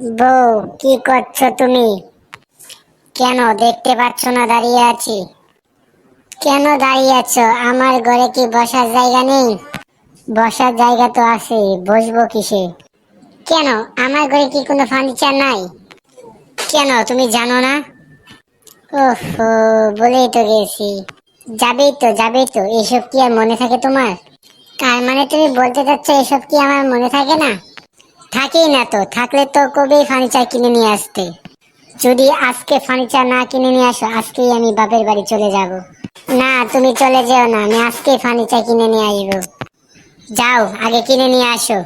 বউ, কি করছ তুমি? কেন দেখতে পাচ্ছ না দাঁড়িয়ে আছি? কেন দাঁড়িয়ে আছো? আমার ঘরে কি বসার জায়গা নেই? বসার জায়গা তো আছে, বসবো কিসে? কেন? আমার ঘরে কি কোনো ফার্নিচার নাই? কেন, তুমি জানো না? ওহ, বলেই তো গেছি। যাবেই তো যাবেই তো, এসব কি আর মনে থাকে তোমার? তার মানে তুমি বলতে চাচ্ছ এসব কি আমার মনে থাকে না? থাকেই না তো, থাকলে তো কবেই ফার্নিচার কিনে নিয়ে আসতে? যদি আজকে ফার্নিচার না কিনে নিয়ে আসো, আজকেই আমি বাপের বাড়ি চলে যাব। না, তুমি চলে যেও না, আমি আজকে ফার্নিচার কিনে নিয়ে আসব। যাও, আগে কিনে নিয়ে আসো।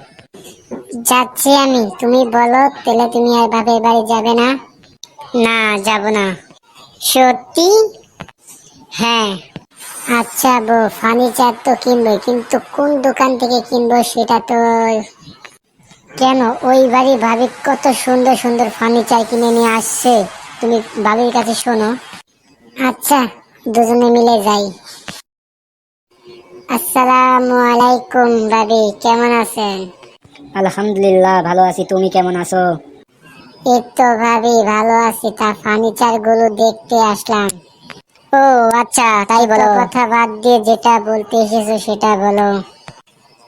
যাচ্ছি আমি, তুমি বলো, তাহলে তুমি আর বাপের বাড়ি যাবে না? না, যাব না। সত্যি? হ্যাঁ। আচ্ছা বউ ফার্নিচার তো কিনবো কিন্তু কোন দোকান থেকে কিনবো সেটা তো কেন? ওই বাড়ি ভাবি কত সুন্দর সুন্দর ফার্নিচার কিনে নিয়ে আসছে। তুমি ভাবির কাছে শোনো। আচ্ছা দুজনে মিলে যাই। আসসালামু আলাইকুম ভাবি কেমন আছেন? আলহামদুলিল্লাহ ভালো আছি। তুমি কেমন আছো? এই তো ভাবি ভালো আছি। তা ফার্নিচারগুলো দেখতে আসলাম। ও আচ্ছা তাই বলো। কথা বাদ দিয়ে যেটা বলতে এসেছ সেটা বলো।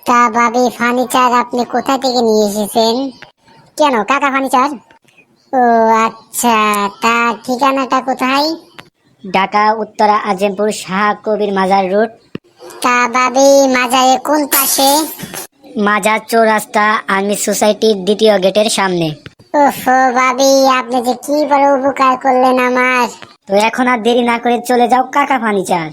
তা ভাবি ফার্নিচার আপনি কোথা থেকে নিয়ে এসেছেন? কেন কাকা ফার্নিচার ও আচ্ছা তা ঠিকানাটা কোথায়? ঢাকা উত্তরা আজিমপুর শাহ কবির মাজার রোড। তা ভাবি মাজারে কোন পাশে? মাজার চৌরাস্তা আর্মি সোসাইটির দ্বিতীয় গেটের সামনে। ওফো ভাবি আপনি যে কি বড় উপকার করলেন আমার। তো এখন আর দেরি না করে চলে যাও কাকা ফার্নিচার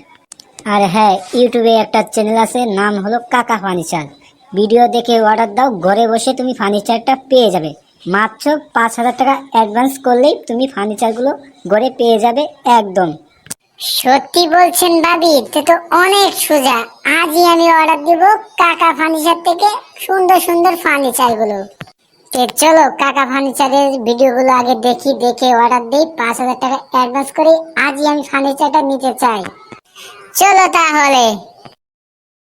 আর হ্যাঁ ইউটিউবে একটা চ্যানেল আছে, নাম হলো কাকা ফার্নিচার ভিডিও দেখে অর্ডার দাও, ঘরে বসে তুমি ফার্নিচারটা পেয়ে যাবে। মাত্র পাঁচ হাজার টাকা অ্যাডভান্স করলেই তুমি ফার্নিচারগুলো ঘরে পেয়ে যাবে একদম। সত্যি বলছেন ভাবি তে তো অনেক সোজা। আজই আমি অর্ডার দিব কাকা ফার্নিচার থেকে সুন্দর সুন্দর ফার্নিচারগুলো চলো, কাকা ফার্নিচারের ভিডিওগুলো আগে দেখি, দেখে অর্ডার দিই। পাঁচ হাজার টাকা অ্যাডভান্স করি আজই আমি ফার্নিচারটা নিতে চাই। চলো তাহলে